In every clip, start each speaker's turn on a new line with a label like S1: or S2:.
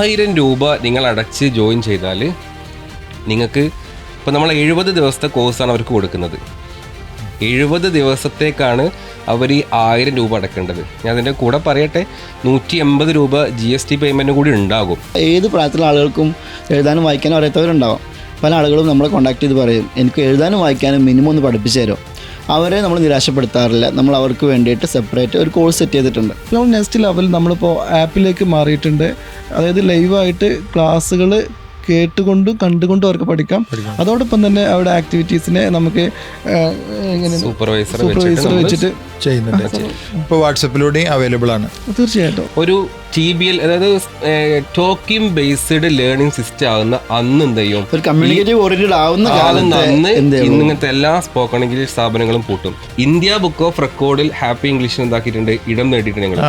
S1: ആയിരം രൂപ നിങ്ങൾ അടച്ച് ജോയിൻ ചെയ്താൽ നിങ്ങൾക്ക് ഇപ്പോൾ നമ്മൾ എഴുപത് ദിവസത്തെ കോഴ്സാണ് അവർക്ക് കൊടുക്കുന്നത്. എഴുപത് ദിവസത്തേക്കാണ് അവർ ഈ ആയിരം രൂപ അടക്കേണ്ടത്. ഞാൻ അതിന്റെ കൂടെ പറയട്ടെ നൂറ്റി എൺപത് രൂപ ജി എസ് ടി പേയ്മെന്റും കൂടി ഉണ്ടാകും.
S2: ഏത് പ്രായത്തിലുള്ള ആളുകൾക്കും എഴുതാനും വായിക്കാനും അറിയാത്തവരുണ്ടാവും. പല ആളുകളും നമ്മളെ കോൺടാക്ട് ചെയ്ത് പറയും എനിക്ക് എഴുതാനും വായിക്കാനും മിനിമം ഒന്ന് പഠിപ്പിച്ചു തരുമോ അവരെ നമ്മൾ നിരാശപ്പെടുത്താറില്ല. നമ്മൾ അവർക്ക് വേണ്ടിയിട്ട് സെപ്പറേറ്റ് ഒരു കോഴ്സ് സെറ്റ് ചെയ്തിട്ടുണ്ട്.
S3: നമ്മൾ നെക്സ്റ്റ് ലെവൽ നമ്മളിപ്പോൾ ആപ്പിലേക്ക് മാറിയിട്ടുണ്ട്. അതായത് ലൈവായിട്ട് ക്ലാസ്സുകൾ കേട്ടുകൊണ്ടും കണ്ടുകൊണ്ടും അവർക്ക് പഠിക്കാം. അതോടൊപ്പം തന്നെ അവിടെ ആക്ടിവിറ്റീസിനെ നമുക്ക് എങ്ങനെ
S1: സൂപ്പർവൈസർ
S3: വെച്ചിട്ട്
S4: ചെയ്യുന്നുണ്ട്. ഇപ്പോൾ വാട്സപ്പിലൂടെയും അവൈലബിൾ ആണ്.
S3: തീർച്ചയായിട്ടും.
S1: ഒരു ടി ബി എൽ അതായത് ടോക്കിംഗ് ബേസ്ഡ് ലേണിംഗ് സിസ്റ്റം ആകുന്ന അന്ന് എന്ത് ചെയ്യും?
S2: കമ്മ്യൂണിക്കേറ്റീവ് ഓറിയന്റഡ് ആവുന്ന
S1: അന്ന് ഇങ്ങനത്തെ എല്ലാ സ്പോക്കൺ ഇംഗ്ലീഷ് സ്ഥാപനങ്ങളും പൂട്ടും. ഇന്ത്യ ബുക്ക് ഓഫ് റെക്കോർഡിൽ ഹാപ്പി ഇംഗ്ലീഷ് എന്താക്കിയിട്ടുണ്ട് ഇടം നേടിയിട്ടുണ്ട് ഞങ്ങൾ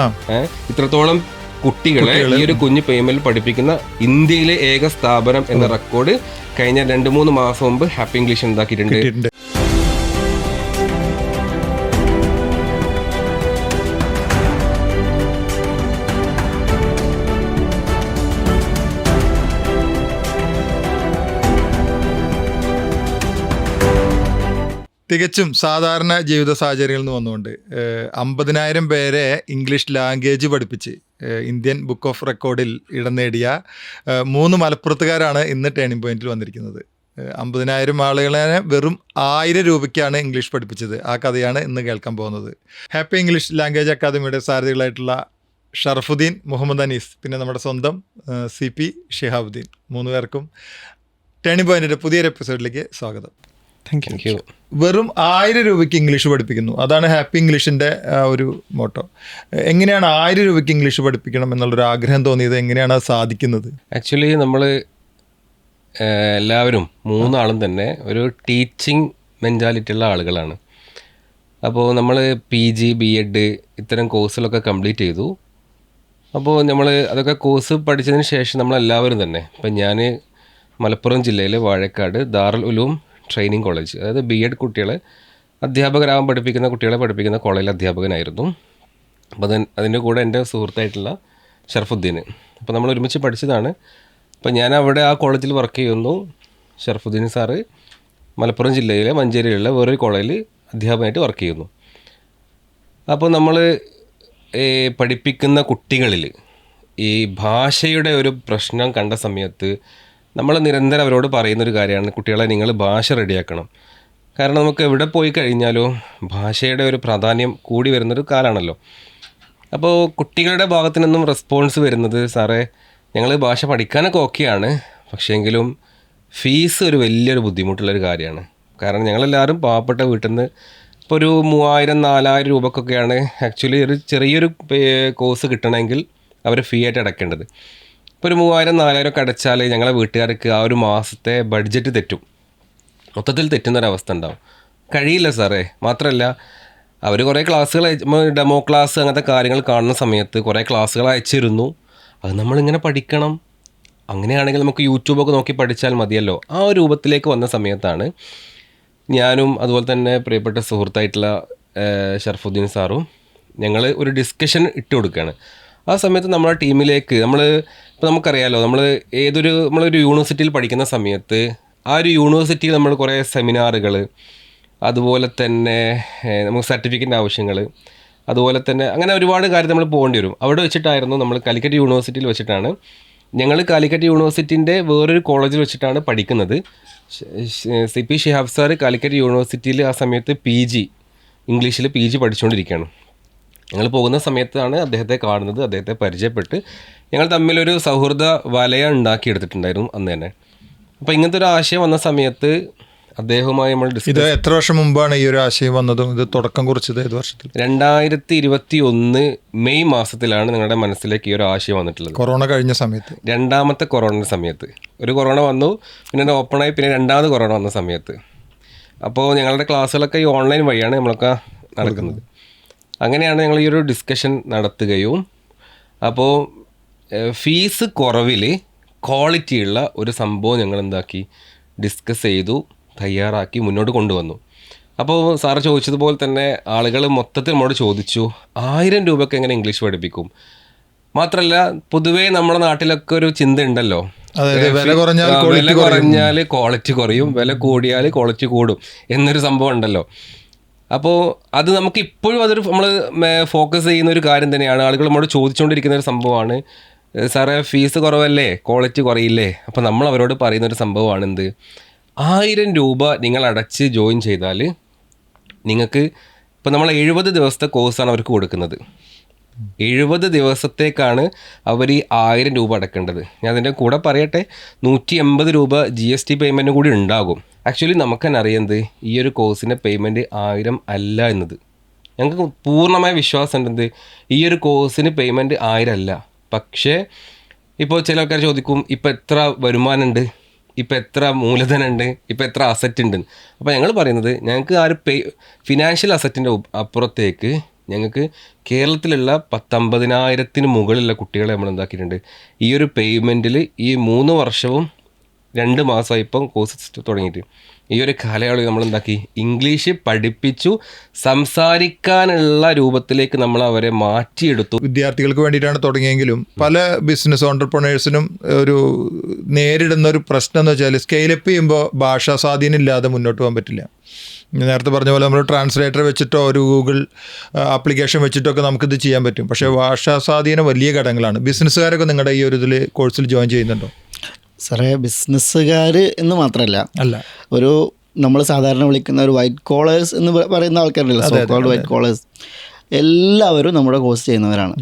S1: ഇത്രത്തോളം കുട്ടികളെ ഈ ഒരു കുഞ്ഞു പേയ്മെന്റ് പഠിപ്പിക്കുന്ന ഇന്ത്യയിലെ ഏക സ്ഥാപനം എന്ന റെക്കോർഡ് കഴിഞ്ഞ രണ്ട് മൂന്ന് മാസം മുമ്പ് ഹാപ്പി ഇംഗ്ലീഷ്
S4: ഉണ്ടാക്കിയിട്ടുണ്ട്. തികച്ചും സാധാരണ ജീവിത സാഹചര്യങ്ങളിൽ നിന്ന് വന്നുകൊണ്ട് അമ്പതിനായിരം പേരെ ഇംഗ്ലീഷ് ലാംഗ്വേജ് പഠിപ്പിച്ച് ഇന്ത്യൻ ബുക്ക് ഓഫ് റെക്കോർഡിൽ ഇടം നേടിയ മൂന്ന് മലപ്പുറത്തുകാരാണ് ഇന്ന് ടേണിംഗ് പോയിന്റിൽ വന്നിരിക്കുന്നത്. അമ്പതിനായിരം ആളുകളെ വെറും ആയിരം രൂപയ്ക്കാണ് ഇംഗ്ലീഷ് പഠിപ്പിച്ചത്. ആ കഥയാണ് ഇന്ന് കേൾക്കാൻ പോകുന്നത്. ഹാപ്പി ഇംഗ്ലീഷ് ലാംഗ്വേജ് അക്കാദമിയുടെ സാരഥികളായിട്ടുള്ള ഷറഫുദ്ദീൻ മുഹമ്മദ് അനീസ് പിന്നെ നമ്മുടെ സ്വന്തം സി പി ഷിഹാബുദ്ദീൻ മൂന്ന് പേർക്കും ടേണിംഗ് പോയിന്റിന്റെ പുതിയൊരു എപ്പിസോഡിലേക്ക് സ്വാഗതം.
S3: താങ്ക് യു
S4: വെറും ആയിരം രൂപയ്ക്ക് ഇംഗ്ലീഷ് പഠിപ്പിക്കുന്നു. അതാണ് ഹാപ്പി ഇംഗ്ലീഷിന്റെ ഒരു മോട്ടോ. എങ്ങനെയാണ് ആയിരം രൂപയ്ക്ക് ഇംഗ്ലീഷ് പഠിപ്പിക്കണം എന്നുള്ളൊരു ആഗ്രഹം തോന്നിയത്? എങ്ങനെയാണ് അത് സാധിക്കുന്നത്?
S1: ആക്ച്വലി നമ്മൾ എല്ലാവരും മൂന്നാളും തന്നെ ഒരു ടീച്ചിങ് മെന്റാലിറ്റി ഉള്ള ആളുകളാണ്. അപ്പോൾ നമ്മൾ പി ജി ബി എഡ് ഇത്തരം കോഴ്സുകളൊക്കെ കംപ്ലീറ്റ് ചെയ്തു. അപ്പോൾ നമ്മൾ അതൊക്കെ കോഴ്സ് പഠിച്ചതിന് ശേഷം നമ്മളെല്ലാവരും തന്നെ ഇപ്പം ഞാൻ മലപ്പുറം ജില്ലയിലെ വാഴക്കാട് ദാറുൽ ഉലൂം ട്രെയിനിങ് കോളേജ് അതായത് ബി എഡ് കുട്ടികളെ അധ്യാപകരാകാൻ പഠിപ്പിക്കുന്ന കുട്ടികളെ പഠിപ്പിക്കുന്ന കോളേജിൽ അധ്യാപകനായിരുന്നു. അപ്പോൾ അത് അതിന്റെ കൂടെ എന്റെ സുഹൃത്തായിട്ടുള്ള ഷർഫുദ്ദീൻ. അപ്പോൾ നമ്മൾ ഒരുമിച്ച് പഠിച്ചതാണ്. അപ്പോൾ ഞാൻ അവിടെ ആ കോളേജിൽ വർക്ക് ചെയ്യുന്നു. ഷർഫുദ്ദീൻ സാറ് മലപ്പുറം ജില്ലയിലെ മഞ്ചേരിയിലുള്ള വേറൊരു കോളേജിൽ അധ്യാപകനായിട്ട് വർക്ക് ചെയ്യുന്നു. അപ്പോൾ നമ്മൾ പഠിപ്പിക്കുന്ന കുട്ടികളിൽ ഈ ഭാഷയുടെ ഒരു പ്രശ്നം കണ്ട സമയത്ത് നമ്മൾ നിരന്തരം അവരോട് പറയുന്ന ഒരു കാര്യമാണ് കുട്ടികളെ നിങ്ങൾ ഭാഷ റെഡിയാക്കണം. കാരണം നമുക്ക് എവിടെ പോയി കഴിഞ്ഞാലോ ഭാഷയുടെ ഒരു പ്രാധാന്യം കൂടി വരുന്നൊരു കാലമാണല്ലോ അപ്പോൾ കുട്ടികളുടെ ഭാഗത്തു നിന്നും റെസ്പോൺസ് വരുന്നത് സാറേ ഞങ്ങൾ ഭാഷ പഠിക്കാനൊക്കെ ഓക്കെയാണ് പക്ഷേങ്കിലും ഫീസ് ഒരു വലിയൊരു ബുദ്ധിമുട്ടുള്ളൊരു കാര്യമാണ്. കാരണം ഞങ്ങളെല്ലാവരും പാവപ്പെട്ട വീട്ടിൽ നിന്ന് ഇപ്പോൾ ഒരു മൂവായിരം നാലായിരം രൂപക്കൊക്കെയാണ് ആക്ച്വലി ഒരു ചെറിയൊരു കോഴ്സ് കിട്ടണമെങ്കിൽ അവർ ഫീ ആയിട്ട് അടയ്ക്കേണ്ടത്. ഇപ്പോൾ ഒരു മൂവായിരം നാലായിരം ഒക്കെ അടച്ചാൽ ഞങ്ങളെ വീട്ടുകാർക്ക് ആ ഒരു മാസത്തെ ബഡ്ജറ്റ് തെറ്റും. മൊത്തത്തിൽ തെറ്റുന്നൊരവസ്ഥ ഉണ്ടാവും. കഴിയില്ല സാറേ. മാത്രമല്ല അവർ കുറേ ക്ലാസ്സുകൾ ഡെമോ ക്ലാസ് അങ്ങനത്തെ കാര്യങ്ങൾ കാണുന്ന സമയത്ത് കുറേ ക്ലാസ്സുകൾ അയച്ചിരുന്നു. അത് നമ്മളിങ്ങനെ പഠിക്കണം. അങ്ങനെയാണെങ്കിൽ നമുക്ക് യൂട്യൂബൊക്കെ നോക്കി പഠിച്ചാൽ മതിയല്ലോ. ആ ഒരു രൂപത്തിലേക്ക് വന്ന സമയത്താണ് ഞാനും അതുപോലെ തന്നെ പ്രിയപ്പെട്ട സുഹൃത്തായിട്ടുള്ള ഷർഫുദ്ദീൻ സാറും ഞങ്ങൾ ഒരു ഡിസ്കഷൻ ഇട്ട് കൊടുക്കുകയാണ്. ആ സമയത്ത് നമ്മളെ ടീമിലേക്ക് നമ്മൾ ഇപ്പോൾ നമുക്കറിയാലോ നമ്മൾ ഏതൊരു നമ്മളൊരു യൂണിവേഴ്സിറ്റിയിൽ പഠിക്കുന്ന സമയത്ത് ആ ഒരു യൂണിവേഴ്സിറ്റിയിൽ നമ്മൾ കുറേ സെമിനാറുകൾ അതുപോലെ തന്നെ നമുക്ക് സർട്ടിഫിക്കറ്റിന്റെ ആവശ്യങ്ങൾ അതുപോലെ തന്നെ അങ്ങനെ ഒരുപാട് കാര്യം നമ്മൾ പോകേണ്ടി വരും. അവിടെ വെച്ചിട്ടായിരുന്നു നമ്മൾ കാലിക്കറ്റ് യൂണിവേഴ്സിറ്റിയിൽ വെച്ചിട്ടാണ് ഞങ്ങൾ കാലിക്കറ്റ് യൂണിവേഴ്സിറ്റിന്റെ വേറൊരു കോളേജിൽ വെച്ചിട്ടാണ് പഠിക്കുന്നത്. C P Shihab sir Calicut യൂണിവേഴ്സിറ്റിയിൽ ആ സമയത്ത് പി ജി ഇംഗ്ലീഷിൽ പി ജി പഠിച്ചുകൊണ്ടിരിക്കുകയാണ് ഞങ്ങൾ പോകുന്ന സമയത്താണ് അദ്ദേഹത്തെ കാണുന്നത് അദ്ദേഹത്തെ പരിചയപ്പെട്ട് ഞങ്ങൾ തമ്മിലൊരു സൗഹൃദ വലയ ഉണ്ടാക്കിയെടുത്തിട്ടുണ്ടായിരുന്നു അന്ന് തന്നെ. അപ്പോൾ ഇങ്ങനത്തെ ഒരു ആശയം വന്ന സമയത്ത് അദ്ദേഹവുമായി നമ്മൾ ഡിസ്കസ്
S4: ഇത് എത്ര വർഷം മുമ്പാണ് ഈ ഒരു ആശയം വന്നതും? ഇത് തുടക്കം കുറിച്ചത് ഏത് വർഷത്തിൽ?
S1: രണ്ടായിരത്തി ഇരുപത്തി ഒന്ന് മെയ് മാസത്തിലാണ് നിങ്ങളുടെ മനസ്സിലേക്ക് ഈ ഒരു ആശയം വന്നിട്ടുള്ളത്.
S4: കൊറോണ കഴിഞ്ഞ സമയത്ത്.
S1: രണ്ടാമത്തെ കൊറോണ സമയത്ത്. ഒരു കൊറോണ വന്നു പിന്നെ ഓപ്പണായി പിന്നെ രണ്ടാമത് കൊറോണ വന്ന സമയത്ത്. അപ്പോൾ ഞങ്ങളുടെ ക്ലാസ്സുകളൊക്കെ ഈ ഓൺലൈൻ വഴിയാണ് നമ്മളൊക്കെ നടക്കുന്നത്. അങ്ങനെയാണ് ഞങ്ങൾ ഈ ഒരു ഡിസ്കഷൻ നടത്തുകയും. അപ്പോൾ ഫീസ് കുറവിൽ ക്വാളിറ്റിയുള്ള ഒരു സംഭവം ഞങ്ങൾ എന്താക്കി? ഡിസ്കസ് ചെയ്തു തയ്യാറാക്കി മുന്നോട്ട് കൊണ്ടുവന്നു. അപ്പോൾ സാറ് ചോദിച്ചതുപോലെ തന്നെ ആളുകൾ മൊത്തത്തിൽ നമ്മോട് ചോദിച്ചു ആയിരം രൂപയ്ക്ക് എങ്ങനെ ഇംഗ്ലീഷ് പഠിപ്പിക്കും? മാത്രമല്ല പൊതുവേ നമ്മുടെ നാട്ടിലൊക്കെ ഒരു ചിന്ത ഉണ്ടല്ലോ.
S4: വില കുറഞ്ഞാൽ
S1: ക്വാളിറ്റി കുറയും. വില കൂടിയാൽ ക്വാളിറ്റി കൂടും എന്നൊരു സംഭവം ഉണ്ടല്ലോ. അപ്പോൾ അത് നമുക്ക് ഇപ്പോഴും അതൊരു നമ്മൾ ഫോക്കസ് ചെയ്യുന്ന ഒരു കാര്യം തന്നെയാണ്. ആളുകൾ നമ്മളോട് ചോദിച്ചുകൊണ്ടിരിക്കുന്ന ഒരു സംഭവമാണ്. "ഏ, സാറേ ഫീസ് കുറവല്ലേ? ക്വാളിറ്റി കുറയില്ലേ? അപ്പോൾ നമ്മൾ അവരോട് പറയുന്ന ഒരു സംഭവമാണ് എന്ത്? ആയിരം രൂപ നിങ്ങൾ അടച്ച് ജോയിൻ ചെയ്താൽ നിങ്ങൾക്ക് ഇപ്പോൾ നമ്മൾ എഴുപത് ദിവസത്തെ കോഴ്സാണ് അവർക്ക് കൊടുക്കുന്നത്. എഴുപത് ദിവസത്തേക്കാണ് അവർ ഈ ആയിരം രൂപ അടക്കേണ്ടത്. ഞാൻ അതിന്റെ കൂടെ പറയട്ടെ നൂറ്റി എൺപത് രൂപ ജി എസ് ടി പേയ്മെന്റും കൂടി ഉണ്ടാകും. ആക്ച്വലി നമുക്ക് തന്നെ അറിയുന്നത് ഈ ഒരു കോഴ്സിന്റെ പേയ്മെന്റ് ആയിരം അല്ല എന്നത്. ഞങ്ങൾക്ക് പൂർണമായ വിശ്വാസം ഉണ്ടെന്ന് ഈ ഒരു കോഴ്സിന് പേയ്മെന്റ് ആയിരം അല്ല. പക്ഷേ ഇപ്പോൾ ചില ആൾക്കാർ ചോദിക്കും ഇപ്പോൾ എത്ര വരുമാനമുണ്ട്? ഇപ്പം എത്ര മൂലധനമുണ്ട്? ഇപ്പം എത്ര അസറ്റ് ഉണ്ട്? അപ്പോൾ ഞങ്ങൾ പറയുന്നത് ഞങ്ങൾക്ക് ആ ഒരു പേ ഫിനാൻഷ്യൽ അസറ്റിന്റെ അപ്പുറത്തേക്ക് ഞങ്ങൾക്ക് കേരളത്തിലുള്ള പത്തമ്പതിനായിരത്തിന് മുകളിലുള്ള കുട്ടികളെ നമ്മൾ എന്താക്കിയിട്ടുണ്ട്. ഈ ഒരു പേയ്മെന്റിൽ ഈ മൂന്ന് വർഷവും രണ്ട് മാസമായി ഇപ്പം കോഴ്സ് തുടങ്ങിയിട്ട്. ഈ ഒരു കാലയളവിൽ നമ്മൾ എന്താക്കി? ഇംഗ്ലീഷ് പഠിപ്പിച്ചു സംസാരിക്കാനുള്ള രൂപത്തിലേക്ക് നമ്മൾ അവരെ മാറ്റിയെടുത്തു.
S4: വിദ്യാർത്ഥികൾക്ക് വേണ്ടിയിട്ടാണ് തുടങ്ങിയെങ്കിലും പല ബിസിനസ് ഓണ്ടർപ്രണേഴ്സിനും ഒരു നേരിടുന്ന ഒരു പ്രശ്നം എന്ന് വെച്ചാൽ സ്കെയിലപ്പ് ചെയ്യുമ്പോൾ ഭാഷാ സ്വാധീനം ഇല്ലാതെ മുന്നോട്ട് പോകാൻ പറ്റില്ല. നേരത്തെ പറഞ്ഞ പോലെ നമ്മൾ ട്രാൻസ്ലേറ്റർ വെച്ചിട്ടോ ഒരു ഗൂഗിൾ ആപ്ലിക്കേഷൻ വെച്ചിട്ടോ ഒക്കെ നമുക്കിത് ചെയ്യാൻ പറ്റും. പക്ഷേ ഭാഷാ സ്വാധീനം വലിയ ഘടകങ്ങളാണ്. ബിസിനസ്സുകാരൊക്കെ നിങ്ങളുടെ ഈ ഒരു ഇതിൽ കോഴ്സിൽ ജോയിൻ ചെയ്യുന്നുണ്ടോ?
S2: സാറേ ബിസിനസ്സുകാർ എന്ന് മാത്രമല്ല
S4: അല്ല.
S2: ഒരു നമ്മൾ സാധാരണ വിളിക്കുന്ന ഒരു വൈറ്റ് കോളേഴ്സ് എന്ന് പറയുന്ന ആൾക്കാരുണ്ടല്ലോ സോ കോൾഡ് വൈറ്റ് കോളേഴ്സ് എല്ലാവരും നമ്മുടെ കോഴ്സ് ചെയ്യുന്നവരാണ്.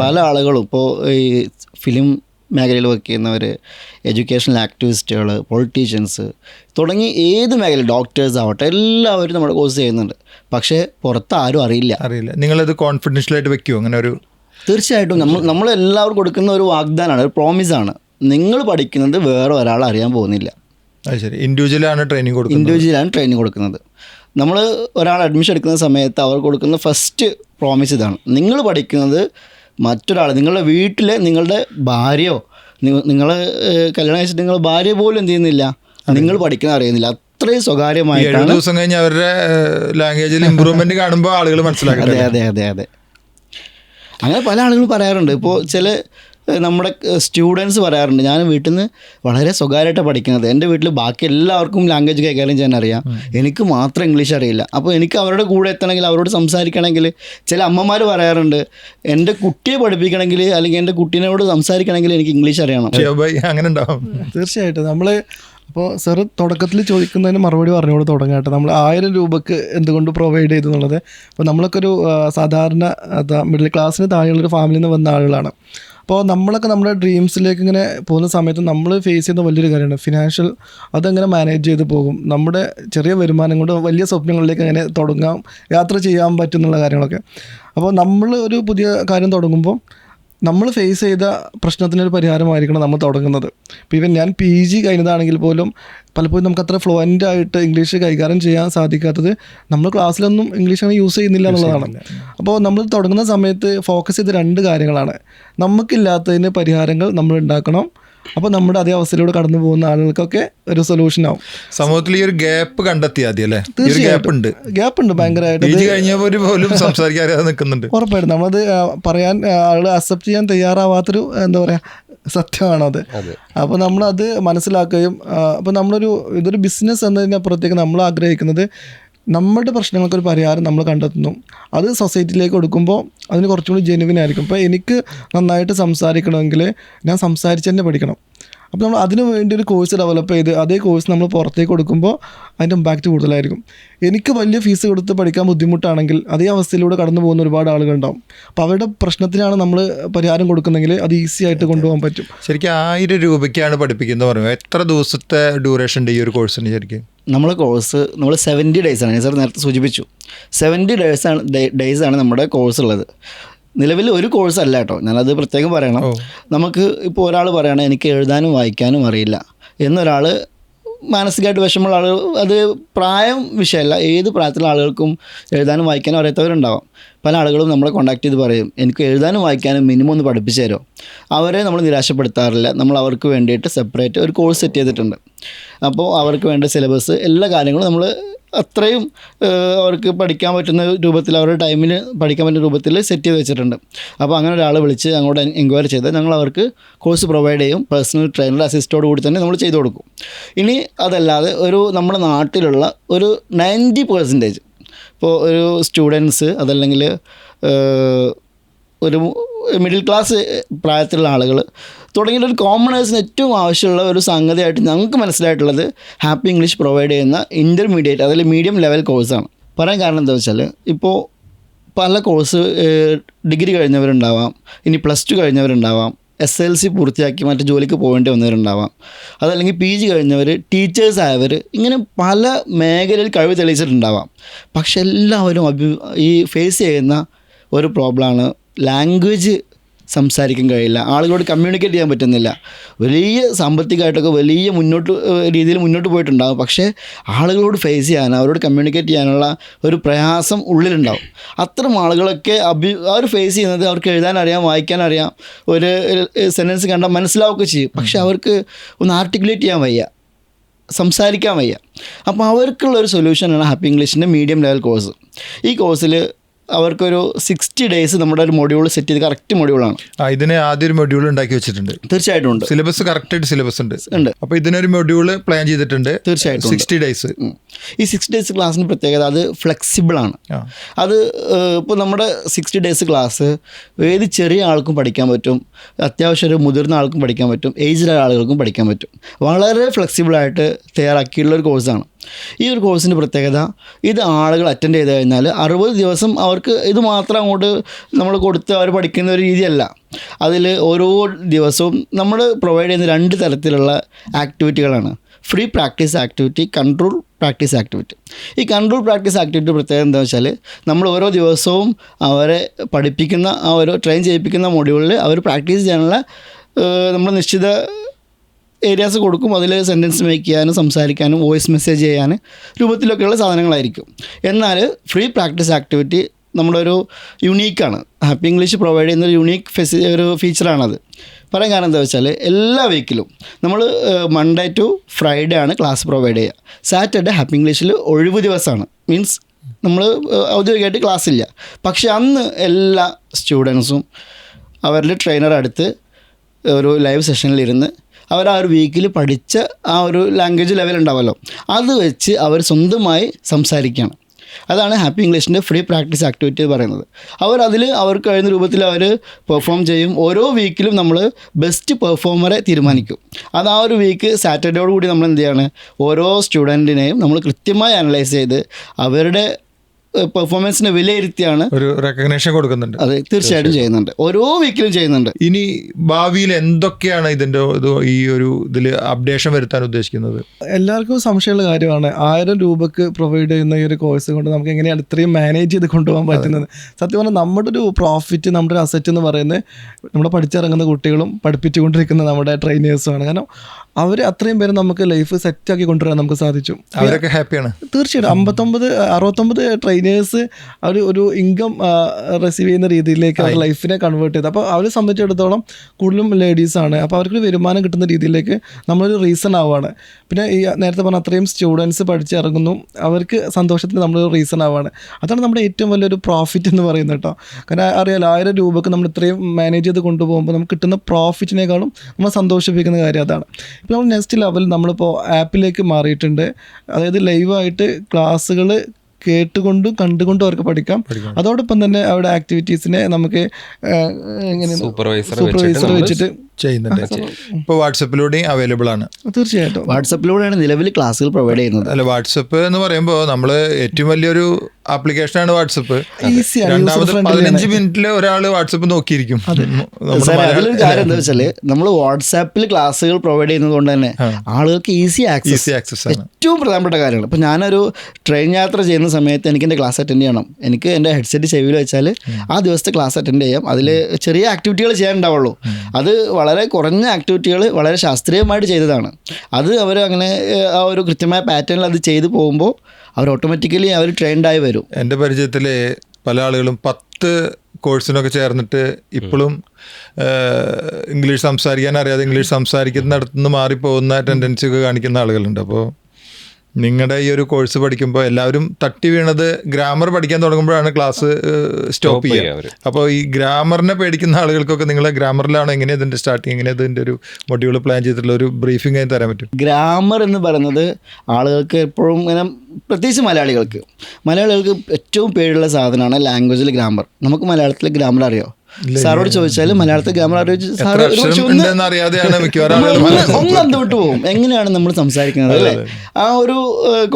S2: പല ആളുകളും ഇപ്പോൾ ഈ ഫിലിം മേഖലയിൽ വർക്ക് ചെയ്യുന്നവർ എഡ്യൂക്കേഷണൽ ആക്ടിവിസ്റ്റുകൾ പൊളിറ്റീഷ്യൻസ് തുടങ്ങി ഏത് മേഖല ഡോക്ടേഴ്സ് ആവട്ടെ എല്ലാവരും നമ്മുടെ കോഴ്സ് ചെയ്യുന്നുണ്ട്. പക്ഷേ പുറത്ത് ആരും അറിയില്ല.
S4: അറിയില്ല. നിങ്ങളത് കോൺഫിഡൻഷ്യലായിട്ട് വെക്കുമോ അങ്ങനെ ഒരു
S2: തീർച്ചയായിട്ടും നമ്മൾ നമ്മളെല്ലാവരും കൊടുക്കുന്ന ഒരു വാഗ്ദാനമാണ് ഒരു പ്രോമിസാണ് നിങ്ങൾ പഠിക്കുന്നത് വേറെ ഒരാൾ അറിയാൻ പോകുന്നില്ല.
S4: അത് ശരി. ഇൻഡിവിജ്വലാണ് ട്രെയിനിങ് കൊടുക്കുന്നത്.
S2: ഇൻഡിവിജ്വലാണ് ട്രെയിനിങ് കൊടുക്കുന്നത്. നമ്മൾ ഒരാൾ അഡ്മിഷൻ എടുക്കുന്ന സമയത്ത് അവർ കൊടുക്കുന്ന ഫസ്റ്റ് പ്രോമിസ് ഇതാണ്. നിങ്ങൾ പഠിക്കുന്നത് മറ്റൊരാൾ നിങ്ങളുടെ വീട്ടിൽ നിങ്ങളുടെ ഭാര്യയോ നിങ്ങൾ കല്യാണം കഴിച്ചിട്ട് നിങ്ങളുടെ ഭാര്യ പോലും എന്ത് ചെയ്യുന്നില്ല? നിങ്ങൾ പഠിക്കുന്ന അറിയുന്നില്ല. അത്രയും സ്വകാര്യമായിട്ടാണ്
S4: ദിവസം കഴിഞ്ഞ് അവരുടെ ലാംഗ്വേജിൽ ഇമ്പ്രൂവ്മെന്റ് കാണുമ്പോൾ ആളുകൾ
S2: മനസ്സിലാക്കും
S4: അതെ
S2: അതെ അതെ അതെ. അങ്ങനെ പല ആളുകളും പറയാറുണ്ട്. ഇപ്പോൾ ചില നമ്മുടെ സ്റ്റുഡൻസ് പറയാറുണ്ട്. ഞാൻ വീട്ടിൽ നിന്ന് വളരെ സ്വകാര്യമായിട്ടാണ് പഠിക്കുന്നത്. എന്റെ വീട്ടിൽ ബാക്കി എല്ലാവർക്കും ലാംഗ്വേജ് കൈകാര്യം ചെയ്യാൻ അറിയാം. എനിക്ക് മാത്രം ഇംഗ്ലീഷ് അറിയില്ല. അപ്പോൾ എനിക്ക് അവരുടെ കൂടെ എത്തണമെങ്കിൽ അവരോട് സംസാരിക്കണമെങ്കിൽ ചില അമ്മമാർ പറയാറുണ്ട് എന്റെ കുട്ടിയെ പഠിപ്പിക്കണമെങ്കിൽ അല്ലെങ്കിൽ എന്റെ കുട്ടീനോട് സംസാരിക്കണമെങ്കിൽ എനിക്ക് ഇംഗ്ലീഷ് അറിയണം.
S4: അങ്ങനെ ഉണ്ടാവും.
S3: തീർച്ചയായിട്ടും. നമ്മൾ അപ്പോൾ സർ തുടക്കത്തിൽ ചോദിക്കുന്നതിന് മറുപടി പറഞ്ഞുകൊണ്ട് തുടങ്ങാട്ടെ നമ്മൾ ആയിരം രൂപക്ക് എന്തുകൊണ്ട് പ്രൊവൈഡ് ചെയ്തു എന്നുള്ളത്. അപ്പോൾ നമ്മളൊക്കെ ഒരു സാധാരണ മിഡിൽ ക്ലാസ്സിന് താഴെയുള്ളൊരു ഫാമിലിയിൽ നിന്ന് വന്ന ആളുകളാണ്. അപ്പോൾ നമ്മളൊക്കെ നമ്മുടെ ഡ്രീംസിലേക്ക് ഇങ്ങനെ പോകുന്ന സമയത്ത് നമ്മൾ ഫേസ് ചെയ്യുന്ന വലിയൊരു കാര്യമാണ്. ഫിനാൻഷ്യൽ അതെങ്ങനെ മാനേജ് ചെയ്ത് പോകും. നമ്മുടെ ചെറിയ വരുമാനം കൊണ്ട് വലിയ സ്വപ്നങ്ങളിലേക്ക് എങ്ങനെ തുടങ്ങാം യാത്ര ചെയ്യാൻ പറ്റുന്നുള്ള കാര്യങ്ങളൊക്കെ. അപ്പോൾ നമ്മൾ ഒരു പുതിയ കാര്യം തുടങ്ങുമ്പോൾ നമ്മൾ ഫേസ് ചെയ്ത പ്രശ്നത്തിനൊരു പരിഹാരമായിരിക്കണം നമ്മൾ തുടങ്ങുന്നത്. ഇപ്പോൾ ഇവൻ ഞാൻ പി ജി കഴിഞ്ഞതാണെങ്കിൽ പോലും പലപ്പോഴും നമുക്ക് അത്ര ഫ്ലുവന്റ് ആയിട്ട് ഇംഗ്ലീഷ് കൈകാര്യം ചെയ്യാൻ സാധിക്കാത്തത് നമ്മൾ ക്ലാസ്സിലൊന്നും ഇംഗ്ലീഷ് അങ്ങനെ യൂസ് ചെയ്യുന്നില്ല എന്നുള്ളതാണ്. അപ്പോൾ നമ്മൾ തുടങ്ങുന്ന സമയത്ത് ഫോക്കസ് ചെയ്ത രണ്ട് കാര്യങ്ങളാണ്. നമുക്കില്ലാത്തതിന് പരിഹാരങ്ങൾ നമ്മൾ ഉണ്ടാക്കണം. അപ്പോൾ നമ്മുടെ അതേ അവസ്ഥയിലൂടെ കടന്നു പോകുന്ന ആളുകൾക്കൊക്കെ ഒരു സൊല്യൂഷൻ ആവും.
S4: സമൂഹത്തിൽ ഈ ഒരു ഗ്യാപ്പ് കണ്ടെത്തിയാൽ ആദ്യം അല്ലേ? ഒരു ഗ്യാപ്പ് ഉണ്ട്.
S3: ഗ്യാപ്പ് ഉണ്ട് ഭയങ്കരമായിട്ട്.
S4: കഴിഞ്ഞവർ പോലും സംസാരിക്കാതെ നിൽക്കുന്നുണ്ട്.
S3: ഉറപ്പായിട്ടും. നമ്മളത് പറയാൻ ആൾ അക്സെപ്റ്റ് ചെയ്യാൻ തയ്യാറാവാത്തൊരു എന്താ പറയുക സത്യമാണത്. അപ്പോൾ നമ്മളത് മനസ്സിലാക്കുകയും അപ്പോൾ നമ്മളൊരു ഇതൊരു ബിസിനസ് എന്നതിനപ്പുറത്തേക്ക് നമ്മൾ ആഗ്രഹിക്കുന്നത് നമ്മുടെ പ്രശ്നങ്ങൾക്കൊരു പരിഹാരം നമ്മൾ കണ്ടെത്തുന്നു. അത് സൊസൈറ്റിയിലേക്ക് കൊടുക്കുമ്പോൾ അതിന് കുറച്ചും കൂടി ജെനുവിൻ ആയിരിക്കും. ഇപ്പോൾ എനിക്ക് നന്നായിട്ട് സംസാരിക്കണമെങ്കിൽ ഞാൻ സംസാരിച്ച് തന്നെ പഠിക്കണം. അപ്പോൾ നമ്മൾ അതിന് വേണ്ടി ഒരു കോഴ്സ് ഡെവലപ്പ് ചെയ്ത് അതേ കോഴ്സ് നമ്മൾ പുറത്തേക്ക് കൊടുക്കുമ്പോൾ അതിന്റെ ഇമ്പാക്റ്റ് കൂടുതലായിരിക്കും. എനിക്ക് വലിയ ഫീസ് കൊടുത്ത് പഠിക്കാൻ ബുദ്ധിമുട്ടാണെങ്കിൽ അതേ അവസ്ഥയിലൂടെ കടന്നു പോകുന്ന ഒരുപാട് ആളുകളുണ്ടാവും. അപ്പോൾ അവരുടെ പ്രശ്നത്തിനാണ് നമ്മൾ പരിഹാരം കൊടുക്കുന്നെങ്കിൽ അത് ഈസി ആയിട്ട് കൊണ്ടുപോകാൻ പറ്റും.
S4: ശരിക്കും ആയിരം രൂപയ്ക്കാണ് പഠിപ്പിക്കുന്നത് പറഞ്ഞു എത്ര ദിവസത്തെ ഡ്യൂറേഷൻ ഈ ഒരു കോഴ്സിന് ശരിക്കും?
S2: നമ്മളെ കോഴ്സ് നമ്മൾ സെവന്റി ഡേയ്സ് ആണ്. സാർ നേരത്തെ സൂചിപ്പിച്ചു. സെവന്റി ഡേയ്സ് ആണ് ഡേയ്സ് ആണ് നമ്മുടെ കോഴ്സ് ഉള്ളത്. നിലവിൽ ഒരു കോഴ്സ് അല്ല കേട്ടോ. ഞാനത് പ്രത്യേകം പറയണം. നമുക്ക് ഇപ്പോൾ ഒരാൾ പറയണം എനിക്ക് എഴുതാനും വായിക്കാനും അറിയില്ല. എന്നൊരാൾ മാനസികമായിട്ട് വിഷമമുള്ള ആളുകൾ അത് പ്രായം വിഷയമല്ല. ഏത് പ്രായത്തിലുള്ള ആളുകൾക്കും എഴുതാനും വായിക്കാനും അറിയാത്തവരുണ്ടാവാം. പല ആളുകളും നമ്മളെ കോൺടാക്ട് ചെയ്ത് പറയും എനിക്ക് എഴുതാനും വായിക്കാനും മിനിമം ഒന്ന് പഠിപ്പിച്ചു തരുമോ അവരെ നമ്മൾ നിരാശപ്പെടുത്താറില്ല. നമ്മൾ അവർക്ക് വേണ്ടിയിട്ട് സെപ്പറേറ്റ് ഒരു കോഴ്സ് സെറ്റ് ചെയ്തിട്ടുണ്ട്. അപ്പോൾ അവർക്ക് വേണ്ട സിലബസ് എല്ലാ കാര്യങ്ങളും നമ്മൾ അത്രയും അവർക്ക് പഠിക്കാൻ പറ്റുന്ന രൂപത്തിൽ അവരുടെ ടൈമിൽ പഠിക്കാൻ പറ്റുന്ന രൂപത്തിൽ സെറ്റ് ചെയ്ത് വെച്ചിട്ടുണ്ട്. അപ്പോൾ അങ്ങനെ ഒരാളെ വിളിച്ച് അങ്ങോട്ട് എൻക്വയറി ചെയ്ത് ഞങ്ങൾ അവർക്ക് കോഴ്സ് പ്രൊവൈഡ് ചെയ്യും. പേഴ്സണൽ ട്രെയിനർ അസിസ്റ്റോട് കൂടി തന്നെ നമ്മൾ ചെയ്തു കൊടുക്കും. ഇനി അതല്ലാതെ ഒരു നമ്മുടെ നാട്ടിലുള്ള ഒരു നയന്റി പെർസെന്റേജ് ഇപ്പോൾ ഒരു സ്റ്റുഡൻസ് അതല്ലെങ്കിൽ ഒരു മിഡിൽ ക്ലാസ് പ്രായത്തിലുള്ള ആളുകൾ തുടങ്ങിയിട്ട് ഒരു കോമണേഴ്സിന് ഏറ്റവും ആവശ്യമുള്ള ഒരു സംഗതിയായിട്ട് ഞങ്ങൾക്ക് മനസ്സിലായിട്ടുള്ളത് ഹാപ്പി ഇംഗ്ലീഷ് പ്രൊവൈഡ് ചെയ്യുന്ന ഇന്റർമീഡിയറ്റ് അതിൽ മീഡിയം ലെവൽ കോഴ്സാണ് പറയാൻ കാരണം എന്താ വെച്ചാൽ ഇപ്പോൾ പല കോഴ്സ് ഡിഗ്രി കഴിഞ്ഞവരുണ്ടാവാം ഇനി പ്ലസ് ടു കഴിഞ്ഞവരുണ്ടാവാം. എസ് എൽ സി പൂർത്തിയാക്കി മറ്റു ജോലിക്ക് പോകേണ്ടി വന്നവരുണ്ടാവാം. അതല്ലെങ്കിൽ പി ജി കഴിഞ്ഞവർ ടീച്ചേഴ്സ് ആയവർ ഇങ്ങനെ പല മേഖലയിൽ കഴിവ് തെളിയിച്ചിട്ടുണ്ടാവാം. പക്ഷെ എല്ലാവരും അഭി ഈ ഫേസ് ചെയ്യുന്ന ഒരു പ്രോബ്ലമാണ് ലാംഗ്വേജ് സംസാരിക്കാൻ കഴിയില്ല. ആളുകളോട് കമ്മ്യൂണിക്കേറ്റ് ചെയ്യാൻ പറ്റുന്നില്ല. വലിയ സാമ്പത്തികമായിട്ടൊക്കെ വലിയ മുന്നോട്ട് രീതിയിൽ മുന്നോട്ട് പോയിട്ടുണ്ടാകും പക്ഷേ ആളുകളോട് ഫേസ് ചെയ്യാൻ അവരോട് കമ്മ്യൂണിക്കേറ്റ് ചെയ്യാനുള്ള ഒരു പ്രയാസം ഉള്ളിലുണ്ടാവും. അത്തരം ആളുകളൊക്കെ അഭി അവർ ഫേസ് ചെയ്യുന്നത് അവർക്ക് എഴുതാൻ അറിയാം വായിക്കാൻ അറിയാം. ഒരു സെന്റൻസ് കണ്ടാൽ മനസ്സിലാവുകയൊക്കെ ചെയ്യും. പക്ഷെ അവർക്ക് ഒന്ന് ആർട്ടിക്കുലേറ്റ് ചെയ്യാൻ വയ്യ. സംസാരിക്കാൻ വയ്യ. അപ്പോൾ അവർക്കുള്ള ഒരു സൊല്യൂഷനാണ് ഹാപ്പി ഇംഗ്ലീഷിന്റെ മീഡിയം ലെവൽ കോഴ്സ് ഈ കോഴ്സിൽ അവർക്കൊരു സിക്സ്റ്റി ഡേയ്സ് നമ്മുടെ ഒരു മൊഡ്യൂൾ സെറ്റ് ചെയ്ത് കറക്റ്റ് മൊഡ്യൂളാണ്
S4: ഇതിന് ആദ്യം ഒരു മൊഡ്യൂൾ ഉണ്ടാക്കി വെച്ചിട്ടുണ്ട്.
S2: തീർച്ചയായിട്ടും ഉണ്ട്.
S4: സിലബസ് കറക്റ്റ് സിലബസ് ഉണ്ട്.
S2: ഉണ്ട്.
S4: അപ്പോൾ ഇതിനൊരു മൊഡ്യൂൾ പ്ലാൻ ചെയ്തിട്ടുണ്ട്.
S2: തീർച്ചയായിട്ടും
S4: സിക്സ്റ്റി ഡേയ്സ്
S2: ഈ സിക്സ്റ്റി ഡേയ്സ് ക്ലാസ്സിന് പ്രത്യേകത അത് ഫ്ലെക്സിബിളാണ്
S4: ആണ്.
S2: അത് ഇപ്പോൾ നമ്മുടെ സിക്സ്റ്റി ഡേയ്സ് ക്ലാസ് ഏത് ചെറിയ ആൾക്കും പഠിക്കാൻ പറ്റും അത്യാവശ്യം ഒരു മുതിർന്ന ആൾക്കും പഠിക്കാൻ പറ്റും ഏജ്ഡ് ആളുകൾക്കും പഠിക്കാൻ പറ്റും. വളരെ ഫ്ലെക്സിബിളായിട്ട് തയ്യാറാക്കിയുള്ള ഒരു കോഴ്സാണ് ഈ ഒരു കോഴ്സിന്റെ പ്രത്യേകത ഇത് ആളുകൾ അറ്റൻഡ് ചെയ്ത് കഴിഞ്ഞാൽ അറുപത് ദിവസം അവർക്ക് ഇത് മാത്രം അങ്ങോട്ട് നമ്മൾ കൊടുത്ത് അവർ പഠിക്കുന്ന ഒരു രീതിയല്ല. അതിൽ ഓരോ ദിവസവും നമ്മൾ പ്രൊവൈഡ് ചെയ്യുന്ന രണ്ട് തരത്തിലുള്ള ആക്ടിവിറ്റികളാണ് free practice activity control practice activity ഈ കൺട്രോൾ പ്രാക്ടീസ് ആക്ടിവിറ്റി പ്രത്യേകത എന്താ വെച്ചാൽ നമ്മൾ ഓരോ ദിവസവും അവരെ പഠിപ്പിക്കുന്ന ആ ഓരോ ട്രെയിൻ ചെയ്യിപ്പിക്കുന്ന മൊഡ്യൂളിൽ അവർ പ്രാക്ടീസ് ചെയ്യാനുള്ള നമ്മൾ നിശ്ചിത ഏരിയാസ് കൊടുക്കും. അതിൽ സെന്റൻസ് മേക്ക് ചെയ്യാനും സംസാരിക്കാനും വോയിസ് മെസ്സേജ് ചെയ്യാൻ രൂപത്തിലൊക്കെയുള്ള സാധനങ്ങളായിരിക്കും. എന്നാൽ ഫ്രീ പ്രാക്ടീസ് ആക്ടിവിറ്റി നമ്മുടെ ഒരു യുണീക്കാണ് ഹാപ്പി ഇംഗ്ലീഷ് പ്രൊവൈഡ് ചെയ്യുന്ന ഒരു യുണീക്ക് ഫെസി ഒരു ഫീച്ചറാണത് പറയാൻ കാരണം എന്താ വെച്ചാൽ എല്ലാ വീക്കിലും നമ്മൾ മൺഡേ ടു ഫ്രൈഡേ ആണ് ക്ലാസ് പ്രൊവൈഡ് ചെയ്യുക. സാറ്റർഡേ ഹാപ്പി ഇംഗ്ലീഷിൽ ഒഴിവ് ദിവസമാണ്. മീൻസ് നമ്മൾ ഔദ്യോഗികമായിട്ട് ക്ലാസ് ഇല്ല. പക്ഷെ അന്ന് എല്ലാ സ്റ്റുഡൻസും അവരുടെ ട്രെയിനർ അടുത്ത് ഒരു ലൈവ് സെഷനിലിരുന്ന് അവർ ആ ഒരു വീക്കിൽ പഠിച്ച ആ ഒരു ലാംഗ്വേജ് ലെവൽ ഉണ്ടാവുമല്ലോ അത് വെച്ച് അവർ സ്വന്തമായി സംസാരിക്കുകയാണ് അതാണ് ഹാപ്പി ഇംഗ്ലീഷിന്റെ ഫ്രീ പ്രാക്ടീസ് ആക്ടിവിറ്റി പറയുന്നത്. അവർ അതിൽ അവർക്ക് കഴിയുന്ന രൂപത്തിൽ അവർ പെർഫോം ചെയ്യും. ഓരോ വീക്കിലും നമ്മൾ ബെസ്റ്റ് പെർഫോമറെ തീരുമാനിക്കും. അത് ആ ഒരു വീക്ക് സാറ്റർഡേയോട് കൂടി നമ്മൾ എന്ത് ചെയ്യാണ്? ഓരോ സ്റ്റുഡന്റിനെയും നമ്മൾ കൃത്യമായി അനലൈസ് ചെയ്ത് അവരുടെ പെർഫോമൻസിനെ വിലയിരുത്തിയാണ്
S4: ഒരു റെക്കഗ്നേഷൻ കൊടുക്കുന്നുണ്ട്.
S2: അതെ തീർച്ചയായിട്ടും ചെയ്യുന്നുണ്ട്. ഓരോ വീക്കിലും ചെയ്യുന്നുണ്ട്.
S4: ഇനി ഭാവിയിൽ എന്തൊക്കെയാണ് ഇതിന്റെ ഈ ഒരു ഇതിൽ അപ്ഡേഷൻ വരുത്താൻ ഉദ്ദേശിക്കുന്നത്?
S3: എല്ലാവർക്കും സംശയമുള്ള കാര്യമാണ്. ആയിരം രൂപക്ക് പ്രൊവൈഡ് ചെയ്യുന്ന ഈ ഒരു കോഴ്സ് കൊണ്ട് നമുക്ക് എങ്ങനെയാണ് ഇത്രയും മാനേജ് ചെയ്ത് കൊണ്ടുപോകാൻ പറ്റുന്നത്? സത്യം പറഞ്ഞാൽ നമ്മുടെ ഒരു പ്രോഫിറ്റ് നമ്മുടെ ഒരു അസറ്റ് എന്ന് പറയുന്നത് നമ്മുടെ പഠിച്ചിറങ്ങുന്ന കുട്ടികളും പഠിപ്പിച്ചുകൊണ്ടിരിക്കുന്ന നമ്മുടെ ട്രെയിനേഴ്സുമാണ് കാരണം അവർ അത്രയും പേര് നമുക്ക് ലൈഫ് സെറ്റ് ആക്കി കൊണ്ടുവരാൻ നമുക്ക് സാധിച്ചു.
S4: അവരൊക്കെ ഹാപ്പിയാണ്
S3: തീർച്ചയായിട്ടും. അമ്പത്തൊമ്പത് അറുപത്തൊമ്പത് ട്രെയിനേഴ്സ് അവർ ഒരു ഇൻകം റിസീവ് ചെയ്യുന്ന രീതിയിലേക്ക് അവർ ലൈഫിനെ കൺവേർട്ട് ചെയ്ത്. അപ്പോൾ അവരെ സംബന്ധിച്ചിടത്തോളം കൂടുതലും ലേഡീസാണ് അപ്പോൾ അവർക്കൊരു വരുമാനം കിട്ടുന്ന രീതിയിലേക്ക് നമ്മളൊരു റീസൺ ആവുകയാണ് പിന്നെ ഈ നേരത്തെ പറഞ്ഞ അത്രയും സ്റ്റുഡൻസ് പഠിച്ചിറങ്ങുന്നു. അവർക്ക് സന്തോഷത്തിന് നമ്മളൊരു റീസൺ ആവുകയാണ് അതാണ് നമ്മുടെ ഏറ്റവും വലിയൊരു പ്രോഫിറ്റ് എന്ന് പറയുന്നത് കേട്ടോ. കാരണം അറിയാലോ ആയിരം രൂപക്ക് നമ്മൾ ഇത്രയും മാനേജ് ചെയ്ത് കൊണ്ടുപോകുമ്പോൾ നമുക്ക് കിട്ടുന്ന പ്രോഫിറ്റിനേക്കാളും നമ്മൾ സന്തോഷിപ്പിക്കുന്ന കാര്യം അതാണ്. ഇപ്പോൾ നമ്മൾ നെക്സ്റ്റ് ലെവൽ നമ്മളിപ്പോൾ ആപ്പിലേക്ക് മാറിയിട്ടുണ്ട്. അതായത് ലൈവായിട്ട് ക്ലാസ്സുകൾ കേട്ടുകൊണ്ടും കണ്ടുകൊണ്ടും അവർക്ക് പഠിക്കാം. അതോടൊപ്പം തന്നെ അവിടെ ആക്ടിവിറ്റീസിനെ നമുക്ക്
S1: സൂപ്പർവൈസർ
S3: വെച്ചിട്ട്
S4: ചെയ്യുന്നുണ്ട്. ഇപ്പോൾ വാട്സപ്പിലൂടെയും അവൈലബിൾ ആണ്.
S3: തീർച്ചയായിട്ടും.
S2: വാട്സപ്പിലൂടെയാണ് നിലവിൽ ക്ലാസ്സുകൾ പ്രൊവൈഡ് ചെയ്യുന്നത്.
S4: അല്ല വാട്സപ്പ് എന്ന് പറയുമ്പോൾ നമ്മൾ ഏറ്റവും വലിയൊരു ആപ്ലിക്കേഷനാണ് വാട്സപ്പ്. രണ്ടാമത് പതിനഞ്ച് മിനിറ്റിൽ ഒരാൾ വാട്സപ്പ് നോക്കിയിരിക്കും.
S2: അതിലൊരു കാര്യം എന്താ വെച്ചാൽ നമ്മൾ വാട്സാപ്പിൽ ക്ലാസ്സുകൾ പ്രൊവൈഡ് ചെയ്യുന്നത് കൊണ്ട് തന്നെ ആളുകൾക്ക് ഈസി ആക്സസ്
S4: ഈസി ആക്സസ് ആണ്.
S2: ഏറ്റവും പ്രധാനപ്പെട്ട കാര്യങ്ങൾ. ഇപ്പൊ ഞാനൊരു ട്രെയിൻ യാത്ര ചെയ്യുന്ന സമയത്ത് എനിക്ക് എന്റെ ക്ലാസ് അറ്റൻഡ് ചെയ്യണം. എനിക്ക് എന്റെ ഹെഡ്സെറ്റ് ചെവിയിൽ വെച്ചാൽ ആ ദിവസത്തെ ക്ലാസ് അറ്റൻഡ് ചെയ്യാം. അതിൽ ചെറിയ ആക്ടിവിറ്റികൾ ചെയ്യാനുണ്ടാവുള്ളൂ. അത് വളരെ കുറഞ്ഞ ആക്ടിവിറ്റികൾ വളരെ ശാസ്ത്രീയമായിട്ട് ചെയ്തതാണ്. അത് അവർ അങ്ങനെ ആ ഒരു കൃത്യമായ പാറ്റേണിൽ അത് ചെയ്തു പോകുമ്പോൾ അവർ ഓട്ടോമാറ്റിക്കലി അവർ ട്രെയിൻഡായി വരും.
S4: എന്റെ പരിചയത്തിൽ പല ആളുകളും പത്ത് കോഴ്സിനൊക്കെ ചേർന്നിട്ട് ഇപ്പോഴും ഇംഗ്ലീഷ് സംസാരിക്കാൻ അറിയാതെ ഇംഗ്ലീഷ് സംസാരിക്കുന്നിടത്തുനിന്ന് മാറിപ്പോകുന്ന ടെൻഡൻസി ഒക്കെ കാണിക്കുന്ന ആളുകളുണ്ട്. അപ്പോൾ നിങ്ങളുടെ ഈ ഒരു കോഴ്സ് പഠിക്കുമ്പോൾ എല്ലാവരും തട്ടി വീണത് ഗ്രാമർ പഠിക്കാൻ തുടങ്ങുമ്പോഴാണ് ക്ലാസ് സ്റ്റോപ്പ്
S1: ചെയ്യുക
S4: അപ്പോൾ ഈ ഗ്രാമറിനെ പേടിക്കുന്ന ആളുകൾക്കൊക്കെ നിങ്ങൾ ഗ്രാമറിലാണോ എങ്ങനെ ഇതിന്റെ സ്റ്റാർട്ടിങ് എങ്ങനെ ഇതിന്റെ ഒരു മൊഡ്യൂൾ പ്ലാൻ ചെയ്തിട്ടുള്ള ഒരു ബ്രീഫിംഗ് ആയി തരാൻ പറ്റും?
S2: ഗ്രാമർ എന്ന് പറയുന്നത് ആളുകൾക്ക് എപ്പോഴും ഇങ്ങനെ പ്രത്യേകിച്ച് മലയാളികൾക്ക്. മലയാളികൾക്ക് ഏറ്റവും പേടിയുള്ള സാധനമാണ് ലാംഗ്വേജിൽ ഗ്രാമർ നമുക്ക് മലയാളത്തിൽ ഗ്രാമർ അറിയോ? സാറോട് ചോദിച്ചാൽ മലയാളത്തിൽ ഗ്രാമർ
S4: അറിയാതെയാണ്
S2: ഒന്ന് പോകും എങ്ങനെയാണ് നമ്മൾ സംസാരിക്കുന്നത് അല്ലേ? ആ ഒരു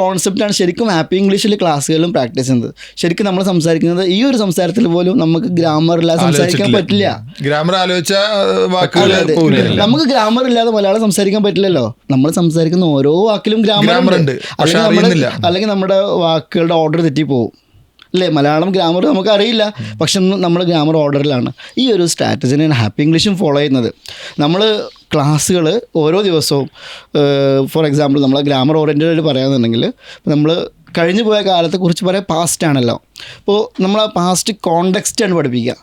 S2: കോൺസെപ്റ്റാണ് ശരിക്കും ഹാപ്പി ഇംഗ്ലീഷിൽ ക്ലാസ്സുകളിലും പ്രാക്ടീസ് ചെയ്യുന്നത്. ശരിക്കും നമ്മൾ സംസാരിക്കുന്നത് ഈ ഒരു സംസാരത്തിൽ പോലും നമുക്ക് ഗ്രാമർ ഇല്ലാതെ സംസാരിക്കാൻ പറ്റില്ല.
S4: ഗ്രാമർ ആലോചിച്ച വാക്കുകൾ.
S2: നമുക്ക് ഗ്രാമർ ഇല്ലാതെ മലയാളം സംസാരിക്കാൻ പറ്റില്ലല്ലോ. നമ്മൾ സംസാരിക്കുന്ന ഓരോ വാക്കിലും ഗ്രാമർ
S4: ഉണ്ട്.
S2: അല്ലെങ്കിൽ നമ്മുടെ വാക്കുകളുടെ ഓർഡർ തെറ്റിപ്പോവും. അല്ലേ? മലയാളം ഗ്രാമർ നമുക്ക് അറിയില്ല പക്ഷെ നമ്മൾ ഗ്രാമർ ഓർഡറിലാണ്. ഈ ഒരു സ്ട്രാറ്റജിനെ ഹാപ്പി ഇംഗ്ലീഷും ഫോളോ ചെയ്യുന്നത്. നമ്മൾ ക്ലാസ്സുകൾ ഓരോ ദിവസവും ഫോർ എക്സാമ്പിൾ നമ്മൾ ഗ്രാമർ ഓറിയന്റഡ് പറയാന്നുണ്ടെങ്കിൽ നമ്മൾ കഴിഞ്ഞു പോയ കാലത്തെക്കുറിച്ച് പറയാൻ പാസ്റ്റ് ആണല്ലോ. അപ്പോൾ നമ്മൾ ആ പാസ്റ്റ് കോണ്ടെക്സ്റ്റാണ് പഠിപ്പിക്കുക.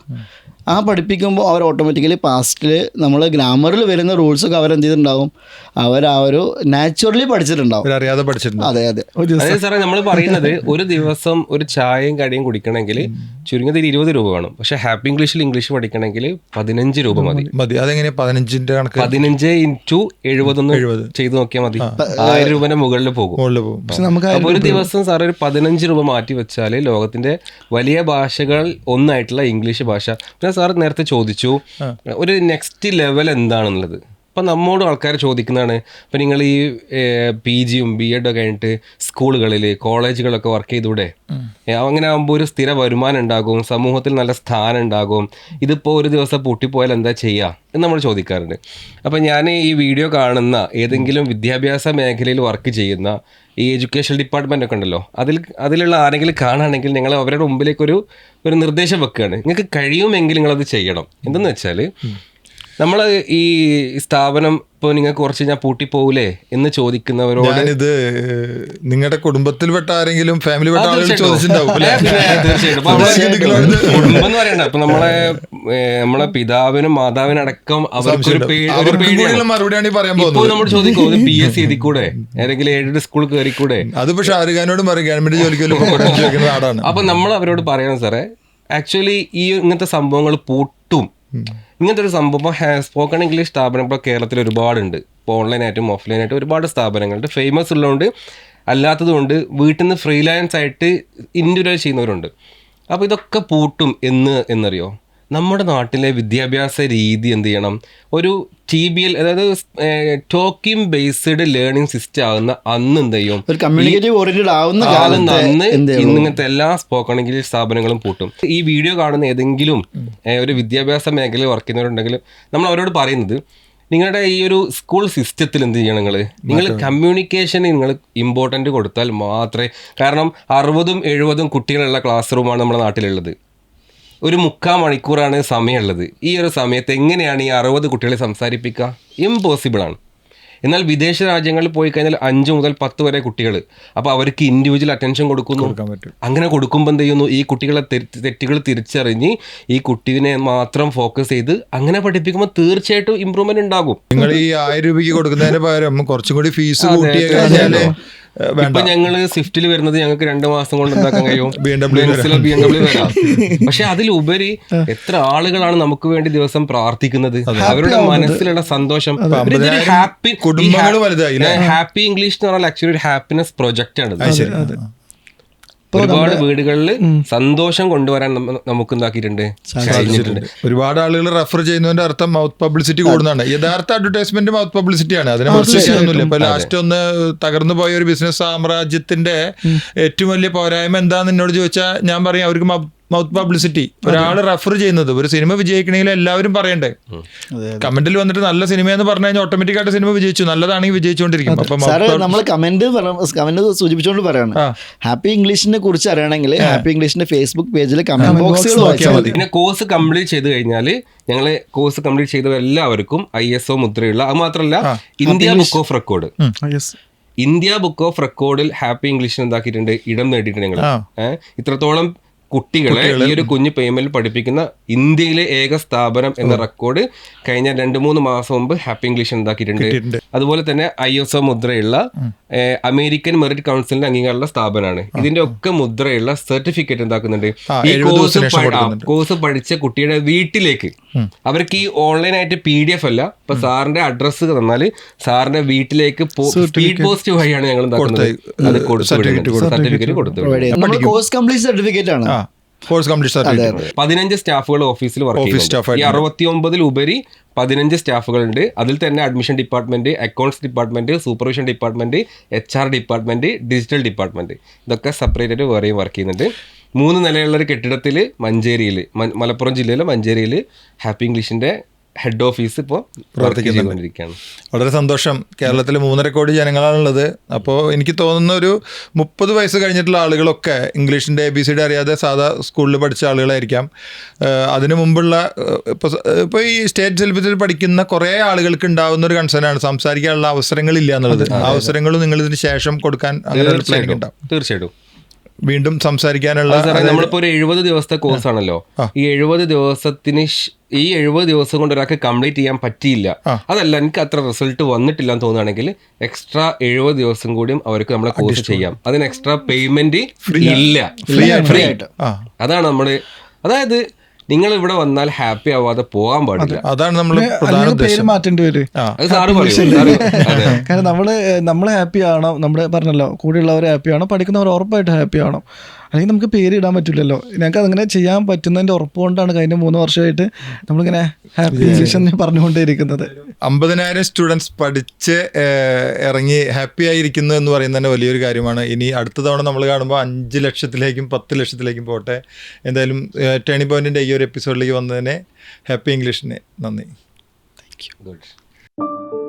S2: ആ പഠിപ്പിക്കുമ്പോൾ അവർ ഓട്ടോമാറ്റിക്കലി പാസ്റ്റിൽ നമ്മൾ ഗ്രാമറിൽ വരുന്ന റൂൾസൊക്കെ അവരെന്ത് ചെയ്തിട്ടുണ്ടാവും? അവർ ആ ഒരു നാച്ചുറലി പഠിച്ചിട്ടുണ്ടാവും.
S4: അറിയാതെ പഠിച്ചിട്ടുണ്ട്
S2: അതെ അതെ.
S1: സാറേ നമ്മൾ പറയുന്നത് ഒരു ദിവസം ഒരു ചായയും കടിയും കുടിക്കണമെങ്കിൽ ചുരുങ്ങിയത് ഒരു ഇരുപത് രൂപ വേണം. പക്ഷെ ഹാപ്പി ഇംഗ്ലീഷിൽ ഇംഗ്ലീഷ് പഠിക്കണമെങ്കിൽ പതിനഞ്ച് രൂപ മതി.
S4: മതി. അതെങ്ങനെയാ പതിനഞ്ചിന്റെ കണക്ക്?
S1: പതിനഞ്ച് ഇന്റു എഴുപതൊന്ന്
S4: എഴുപത്.
S1: ചെയ്ത് നോക്കിയാൽ മതി. ആയിരം രൂപന്റെ മുകളിൽ പോകും.
S4: മുകളിൽ പോകും.
S3: പക്ഷെ നമുക്ക്
S1: ഒരു ദിവസം സാർ ഒരു പതിനഞ്ച് രൂപ മാറ്റി വെച്ചാൽ ലോകത്തിന്റെ വലിയ ഭാഷകൾ ഒന്നായിട്ടുള്ള ഇംഗ്ലീഷ് ഭാഷ. പിന്നെ സാർ നേരത്തെ ചോദിച്ചു ഒരു നെക്സ്റ്റ് ലെവൽ എന്താണെന്നുള്ളത്? ഇപ്പൊ നമ്മോട് ആൾക്കാർ ചോദിക്കുന്നതാണ്. ഇപ്പം നിങ്ങൾ ഈ പി ജിയും ബി എഡും ഒക്കെ കഴിഞ്ഞിട്ട് സ്കൂളുകളിൽ കോളേജുകളൊക്കെ വർക്ക് ചെയ്തൂടെ? അങ്ങനെ ആകുമ്പോൾ ഒരു സ്ഥിര വരുമാനം ഉണ്ടാകും സമൂഹത്തിൽ നല്ല സ്ഥാനം ഉണ്ടാകും. ഇതിപ്പോൾ ഒരു ദിവസം പൊട്ടിപ്പോയാൽ എന്താ ചെയ്യുക എന്ന് നമ്മൾ ചോദിക്കാറുണ്ട്. അപ്പം ഞാൻ ഈ വീഡിയോ കാണുന്ന ഏതെങ്കിലും വിദ്യാഭ്യാസ മേഖലയിൽ വർക്ക് ചെയ്യുന്ന ഈ എഡ്യൂക്കേഷൻ ഡിപ്പാർട്ട്മെന്റ് ഒക്കെ ഉണ്ടല്ലോ അതിൽ അതിലുള്ള ആരെങ്കിലും കാണുകയാണെങ്കിൽ നിങ്ങൾ അവരുടെ മുമ്പിലേക്ക് ഒരു ഒരു നിർദ്ദേശം വെക്കുകയാണ്. നിങ്ങൾക്ക് കഴിയുമെങ്കിൽ നിങ്ങളത് ചെയ്യണം. എന്തെന്ന് വെച്ചാൽ നമ്മൾ ഈ സ്ഥാപനം ഇപ്പോൾ നിങ്ങൾക്ക് കുറച്ച് ഞാൻ പൂട്ടിപ്പോകൂലേ എന്ന് ചോദിക്കുന്നവരോട്
S4: ഞാനിത് നിങ്ങളുടെ കുടുംബത്തിൽപ്പെട്ട ആരെങ്കിലും
S1: ഫാമിലി
S4: പെട്ട
S1: ആരെങ്കിലും
S4: ചോദിച്ചിട്ടുണ്ടാവും
S1: കുടുംബം എന്ന് പറയണ്ട. ഇപ്പൊ നമ്മളെ നമ്മളെ പിതാവിനും മാതാവിനും അടക്കം അവർക്കൊരു
S4: മറുപടിയാണ് പറയാൻ പോകുന്നത്.
S1: നമ്മൾ ചോദിക്കും പി എസ് സി എഴുതിക്കൂടെ? ഏതെങ്കിലും എയ്ഡഡ് സ്കൂൾ കയറിക്കൂടെ?
S4: പക്ഷെ ഷാറുഖാനോടും പറയും ഗവൺമെന്റ് ജോലിക്ക് നാടാണ്
S1: അപ്പൊ നമ്മൾ അവരോട് പറയണം സാറേ ആക്ച്വലി ഈ ഇങ്ങനത്തെ സംഭവങ്ങൾ പൂട്ടും. ഇങ്ങനത്തെ ഒരു സംഭവം സ്പോക്കൺ ഇംഗ്ലീഷ് സ്ഥാപനം ഇപ്പോൾ കേരളത്തിൽ ഒരുപാടുണ്ട്. ഇപ്പോൾ ഓൺലൈനായിട്ടും ഓഫ്ലൈനായിട്ടും ഒരുപാട് സ്ഥാപനങ്ങളുണ്ട്. ഫേമസ് ഉള്ളതുകൊണ്ട് അല്ലാത്തതുകൊണ്ട് വീട്ടിൽ നിന്ന് ഫ്രീലാൻസ് ആയിട്ട് ഇൻഡിവിജ്വൽ ചെയ്യുന്നവരുണ്ട്. അപ്പോൾ ഇതൊക്കെ പൂട്ടും എന്ന് എന്നറിയോ? നമ്മുടെ നാട്ടിലെ വിദ്യാഭ്യാസ രീതി എന്ത് ചെയ്യണം? ഒരു ടി ബി എൽ അതായത് ടോക്കിംഗ് ബേസ്ഡ് ലേണിംഗ് സിസ്റ്റം ആകുന്ന അന്ന് എന്ത് ചെയ്യും? ആകുന്ന
S2: കാലത്ത്
S1: അന്ന് ഇങ്ങനത്തെ എല്ലാ സ്പോക്കൺ ഇംഗ്ലീഷ് സ്ഥാപനങ്ങളും പൂട്ടും. ഈ വീഡിയോ കാണുന്ന ഏതെങ്കിലും ഒരു വിദ്യാഭ്യാസ മേഖലയിൽ വർക്ക് ചെയ്യുന്നവരുണ്ടെങ്കിൽ നമ്മൾ അവരോട് പറയുന്നത് നിങ്ങളുടെ ഈ ഒരു സ്കൂൾ സിസ്റ്റത്തിൽ എന്ത് ചെയ്യണം നിങ്ങൾ നിങ്ങൾ കമ്മ്യൂണിക്കേഷന് നിങ്ങൾ ഇമ്പോർട്ടന്റ് കൊടുത്താൽ മാത്രമേ കാരണം അറുപതും എഴുപതും കുട്ടികളുള്ള ക്ലാസ് റൂമാണ് നമ്മുടെ നാട്ടിലുള്ളത്. ഒരു മുക്കാൽ മണിക്കൂറാണ് സമയമുള്ളത്. ഈ ഒരു സമയത്ത് എങ്ങനെയാണ് ഈ അറുപത് കുട്ടികളെ സംസാരിപ്പിക്കുക? ഇമ്പോസിബിളാണ് എന്നാൽ വിദേശ രാജ്യങ്ങളിൽ പോയി കഴിഞ്ഞാൽ അഞ്ച് മുതൽ പത്ത് വരെ കുട്ടികൾ അപ്പോൾ അവർക്ക് ഇൻഡിവിജ്വൽ അറ്റൻഷൻ കൊടുക്കുന്നു. അങ്ങനെ കൊടുക്കുമ്പോൾ എന്ത് ചെയ്യുന്നു? ഈ കുട്ടികളെ തെറ്റ് തെറ്റുകൾ തിരിച്ചറിഞ്ഞ് ഈ കുട്ടീനെ മാത്രം ഫോക്കസ് ചെയ്ത് അങ്ങനെ പഠിപ്പിക്കുമ്പോൾ തീർച്ചയായിട്ടും ഇമ്പ്രൂവ്മെന്റ് ഉണ്ടാകും.
S4: നിങ്ങൾ ഈ ആയിരം രൂപയ്ക്ക് കൊടുക്കുന്നതിന് പകരം കുറച്ചും കൂടി ഫീസ് കൂട്ടിയ
S1: ഇപ്പൊ ഞങ്ങൾ സ്വിഫ്റ്റിൽ വരുന്നത് ഞങ്ങൾക്ക് രണ്ട് മാസം കൊണ്ട് എന്താക്കാൻ കഴിയും? ബി എം ഡബ്ല്യൂ വരാം. പക്ഷെ അതിലുപരി എത്ര ആളുകളാണ് നമുക്ക് വേണ്ടി ദിവസം പ്രാർത്ഥിക്കുന്നത്? അവരുടെ മനസ്സിലുള്ള സന്തോഷം. ഹാപ്പി ഹാപ്പി ഇംഗ്ലീഷ് എന്ന് പറഞ്ഞാൽ ആക്ച്വലി ഒരു ഹാപ്പിനെസ് പ്രൊജക്റ്റ് ആണ് ഒരുപാട് വീടുകളിൽ സന്തോഷം കൊണ്ടുവരാൻ നമുക്ക് എന്താക്കിയിട്ടുണ്ട്
S4: ഒരുപാട് ആളുകൾ റെഫർ ചെയ്യുന്നതിന്റെ അർത്ഥം മൗത്ത് പബ്ലിസിറ്റി കൂടുന്നതാണ്. യഥാർത്ഥ അഡ്വർടൈസ്മെന്റ് മൗത്ത് പബ്ലിസിറ്റി ആണ് അതിനെ ചെയ്യാനൊന്നുമില്ല. ഇപ്പൊ ലാസ്റ്റ് ഒന്ന് തകർന്നു പോയ ഒരു ബിസിനസ് സാമ്രാജ്യത്തിന്റെ ഏറ്റവും വലിയ പോരായ്മ എന്താന്ന് എന്നോട് ചോദിച്ചാൽ ഞാൻ പറയും അവർക്ക് മൗത്ത് പബ്ലിസിറ്റി ഒരാൾ റെഫർ ചെയ്യുന്നത്. ഒരു സിനിമ വിജയിക്കണമെങ്കിൽ എല്ലാവരും പറയണ്ടേ? കമന്റിൽ വന്നിട്ട് നല്ല സിനിമ എന്ന് പറഞ്ഞു കഴിഞ്ഞാൽ ഓട്ടോമാറ്റിക് ആയിട്ട് സിനിമ വിജയിച്ചു. നല്ലതാണെങ്കിൽ വിജയിച്ചുകൊണ്ടിരിക്കും.
S2: നമ്മൾ കമന്റ് കമന്റ് സൂചിപ്പിച്ചുകൊണ്ട് പറയാണ്. ഹാപ്പി ഇംഗ്ലീഷിനെ കുറിച്ച് അറിയണമെങ്കിൽ ഹാപ്പി ഇംഗ്ലീഷിന്റെ ഫേസ്ബുക്ക് പേജിൽ കമന്റ് ബോക്സുകൾ
S4: നോക്കിയാൽ മതി.
S1: പിന്നെ കോഴ്സ് കംപ്ലീറ്റ് ചെയ്ത് കഴിഞ്ഞാൽ ഞങ്ങൾ കോഴ്സ് കംപ്ലീറ്റ് ചെയ്ത എല്ലാവർക്കും ഐ എസ് ഒ മുദ്രയുള്ള അത് മാത്രമല്ല India book of record India book of റെക്കോർഡിൽ happy ഇംഗ്ലീഷിന് എന്താക്കിയിട്ടുണ്ട്? ഇടം നേടിയിട്ടുണ്ട് ഞങ്ങൾ ഇത്രത്തോളം കുട്ടികളെ ഈ ഒരു കുഞ്ഞു പേയ്മെന്റ് പഠിപ്പിക്കുന്ന ഇന്ത്യയിലെ ഏക സ്ഥാപനം എന്ന റെക്കോർഡ് കഴിഞ്ഞ രണ്ട് മൂന്ന് മാസം മുമ്പ് ഹാപ്പി ഇംഗ്ലീഷ് ഉണ്ടാക്കിയിട്ടുണ്ട്. അതുപോലെ തന്നെ ഐ എസ് ഒ മുദ്രയുള്ള അമേരിക്കൻ മെറിറ്റ് കൗൺസിലിന്റെ അംഗീകാരമുള്ള സ്ഥാപനമാണ്. ഇതിന്റെ ഒക്കെ മുദ്രയുള്ള സർട്ടിഫിക്കറ്റ് എന്താക്കുന്നുണ്ട്
S4: ആ,
S1: ഈ കോഴ്സ്. കോഴ്സ് പഠിച്ച കുട്ടിയുടെ വീട്ടിലേക്ക്. അവർക്ക് ഈ ഓൺലൈൻ ആയിട്ട് പി ഡി എഫ് അല്ല ഇപ്പൊ സാറിന്റെ അഡ്രസ്സ് തന്നാൽ സാറിന്റെ വീട്ടിലേക്ക് സ്പീഡ് പോസ്റ്റ് വഴിയാണ് ഞങ്ങൾ സർട്ടിഫിക്കറ്റ് കൊടുത്തു
S2: പ്രൊവൈഡ് കോഴ്സ് കംപ്ലീറ്റ് സർട്ടിഫിക്കറ്റ് ആണ്.
S4: കോഴ്സ് കംപ്ലീറ്റ് സർട്ടിഫിക്കറ്റ്
S1: പതിനഞ്ച് സ്റ്റാഫുകൾ ഓഫീസിൽ വർക്ക്
S4: ഓഫീസ് സ്റ്റാഫ്
S1: ചെയ്യുന്നുണ്ട് ഈ
S4: ആയിട്ട്.
S1: അറുപത്തി ഒമ്പതിൽ ഉപരി പതിനഞ്ച് സ്റ്റാഫുകളുണ്ട്. അതിൽ തന്നെ admission department accounts department supervision department H R department digital department ഇതൊക്കെ സെപ്പറേറ്റ് ആയിട്ട് വേറെയും വർക്ക് ചെയ്യുന്നുണ്ട്. മൂന്ന് നിലയുള്ള ഒരു കെട്ടിടത്തിൽ മഞ്ചേരിയിൽ മലപ്പുറം ജില്ലയിലെ മഞ്ചേരിയിൽ ഹാപ്പി ഇംഗ്ലീഷിന്റെ ഹെഡ് ഓഫീസ് ഇപ്പോൾ പ്രവർത്തിക്കുന്നുണ്ടിരിക്കുകയാണ്
S4: വളരെ സന്തോഷം. കേരളത്തിൽ മൂന്നര കോടി ജനങ്ങളാണുള്ളത്. അപ്പോൾ എനിക്ക് തോന്നുന്ന ഒരു മുപ്പത് വയസ്സ് കഴിഞ്ഞിട്ടുള്ള ആളുകളൊക്കെ ഇംഗ്ലീഷിന്റെ എ ബി സി ഡി അറിയാതെ സാധാ സ്കൂളിൽ പഠിച്ച ആളുകളായിരിക്കാം. അതിനു മുമ്പുള്ള ഇപ്പോൾ ഇപ്പോൾ ഈ സ്റ്റേറ്റ് സിലബസിൽ പഠിക്കുന്ന കുറേ ആളുകൾക്ക് ഉണ്ടാകുന്ന ഒരു കൺസേണാണ് സംസാരിക്കാനുള്ള അവസരങ്ങളില്ല എന്നുള്ളത്. ആ അവസരങ്ങളും നിങ്ങൾ ഇതിന് ശേഷം കൊടുക്കാൻ അങ്ങനെ ഒരു പ്ലാനിങ് ഉണ്ടാവും.
S1: തീർച്ചയായിട്ടും.
S4: വീണ്ടും സംസാരിക്കാനുള്ള
S1: നമ്മളിപ്പോ ഒരു എഴുപത് ദിവസത്തെ കോഴ്സ് ആണല്ലോ ഈ എഴുപത് ദിവസത്തിന് ഈ എഴുപത് ദിവസം കൊണ്ട് ഒരാൾക്ക് കംപ്ലീറ്റ് ചെയ്യാൻ പറ്റിയില്ല. അതല്ല എനിക്ക് അത്ര റിസൾട്ട് വന്നിട്ടില്ല എന്ന് തോന്നുകയാണെങ്കിൽ എക്സ്ട്രാ എഴുപത് ദിവസം കൂടിയും അവർക്ക് നമ്മളെ കോഴ്സ് ചെയ്യാം. അതിന് എക്സ്ട്രാ പേയ്മെന്റ് ഇല്ല. ഫ്രീ
S4: ആയിട്ട്.
S1: അതാണ് നമ്മൾ അതായത് നിങ്ങൾ ഇവിടെ വന്നാൽ ഹാപ്പി ആവാതെ പോകാൻ പാടില്ല.
S4: അതാണ് നമ്മൾ
S3: പേര് മാറ്റേണ്ടി വരും. കാരണം നമ്മൾ നമ്മൾ ഹാപ്പി ആണോ നമ്മുടെ പറഞ്ഞല്ലോ കൂടെയുള്ളവർ ഹാപ്പി ആണോ പഠിക്കുന്നവർ ഉറപ്പായിട്ട് ഹാപ്പി ആവണം. അല്ലെങ്കിൽ നമുക്ക് പേര് ഇടാൻ പറ്റില്ലല്ലോ. ഞങ്ങൾക്ക് അതിങ്ങനെ ചെയ്യാൻ പറ്റുന്നതിന്റെ ഉറപ്പ് കൊണ്ടാണ് കഴിഞ്ഞ മൂന്ന് വർഷമായിട്ട് നമ്മളിങ്ങനെ ഹാപ്പി ഇംഗ്ലീഷ് എന്ന് പറഞ്ഞുകൊണ്ടേയിരിക്കുന്നത്.
S4: അമ്പതിനായിരം സ്റ്റുഡൻസ് പഠിച്ച് ഇറങ്ങി ഹാപ്പി ആയിരിക്കുന്നു എന്ന് പറയുന്നത് തന്നെ വലിയൊരു കാര്യമാണ്. ഇനി അടുത്ത തവണ നമ്മൾ കാണുമ്പോൾ അഞ്ച് ലക്ഷത്തിലേക്കും പത്ത് ലക്ഷത്തിലേക്കും പോട്ടെ. എന്തായാലും ടേണി പോയിന്റിന്റെ ഈ ഒരു എപ്പിസോഡിലേക്ക് വന്നതിനെ ഹാപ്പി ഇംഗ്ലീഷിന് നന്ദി.
S1: Good.